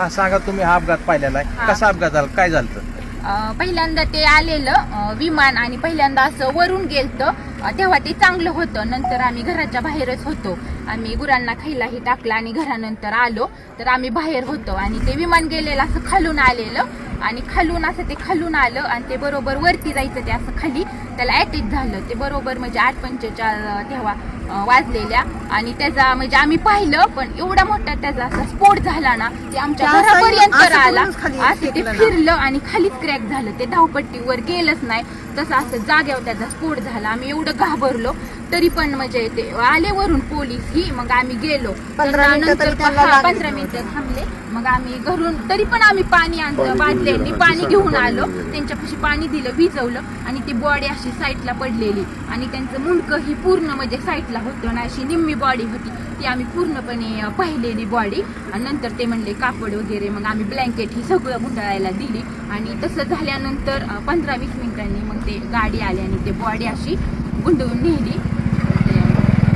हा सांगा तुम्ही हा अपघात पाहिलेला आहे. कसा अपघात झाला? काय झालं अं, पहिल्यांदा ते आलेलं अं, विमान आणि पहिल्यांदा असं वरून गेलतं. अं, तेव्हा ते चांगलं होतं. नंतर आम्ही घराच्या बाहेरच होतो. आम्ही गुरांना खायलाही टाकलं आणि घरानंतर आलो. तर आम्ही बाहेर होतो आणि ते विमान गेलेलं असं खालून आलेलं. आणि खालून असं ते खालून आलं आणि ते बरोबर वरती जायचं ते असं खाली. त्याला अटॅच झालं. ते बरोबर म्हणजे आठ पंचेचाळ तेव्हा वाजलेल्या. आणि त्याचा म्हणजे आम्ही पाहिलं पण एवढा मोठा त्याचा असा स्फोट झाला ना ते आमच्या घरापर्यंत आला असं ते. फिरलं आणि खालीच क्रॅक झालं. ते धावपट्टीवर गेलंच नाही. तसं असं जाग्यावर त्याचा स्फोट झाला. आम्ही एवढं घाबरलो. तरी पण म्हणजे ते आले वरून पोलीस ही मग आम्ही गेलो. पंधरा मिनिटं त्यानंतर तरी त्यांना लागली पंधरा मिनिटं थांबले. मग आम्ही घरून तरी पण आम्ही पाणी आणलं बादल्यांनी पाणी घेऊन आलो. त्यांच्यापाशी पाणी दिलं विजवलं आणि ती बॉडी अशी साईडला पडलेली. आणि त्यांचं मुंडकं ही पूर्ण म्हणजे साईडला होतं ना अशी निम्मी बॉडी होती. ती आम्ही पूर्णपणे पाहिलेली बॉडी आणि नंतर ते म्हणले कापड वगैरे. मग आम्ही ब्लँकेट ही सगळं गुंडाळायला दिली. आणि तसं झाल्यानंतर पंधरा वीस मिनिटांनी मग ते गाडी आली आणि ते बॉडी अशी गुंडवून नेली.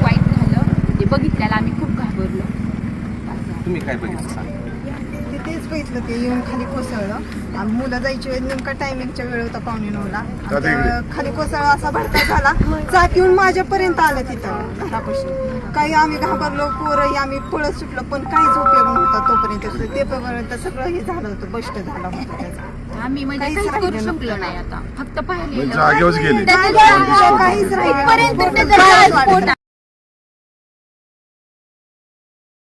वाईट झालं. ते बघितल्याला आम्ही खूप घाबरलो. तुम्ही काय बघितलं? तेच बघितलं ते येऊन खाली कोसळलं. आणि मुलं जायची वेळ नेमका टायमिंगच्या वेळ होता पावणे नऊला. आणि त्या खाली कोसळला असा भडका झाला. चाक येऊन माझ्यापर्यंत आलं तिथं घरापाशी. काही आम्ही घाबरलो पोरही आम्ही पळत सुटलो पण काहीच उपयोग नव्हता तोपर्यंत. ते पर्यंत सगळं हे झालं होतं बस्ट झालं होतं त्याचा. आम्ही म्हणजे काहीच काहीच करू शकलो नाही आता. फक्त पाहिलेलं. म्हणजे गेले. काहीच राहिलं नाही.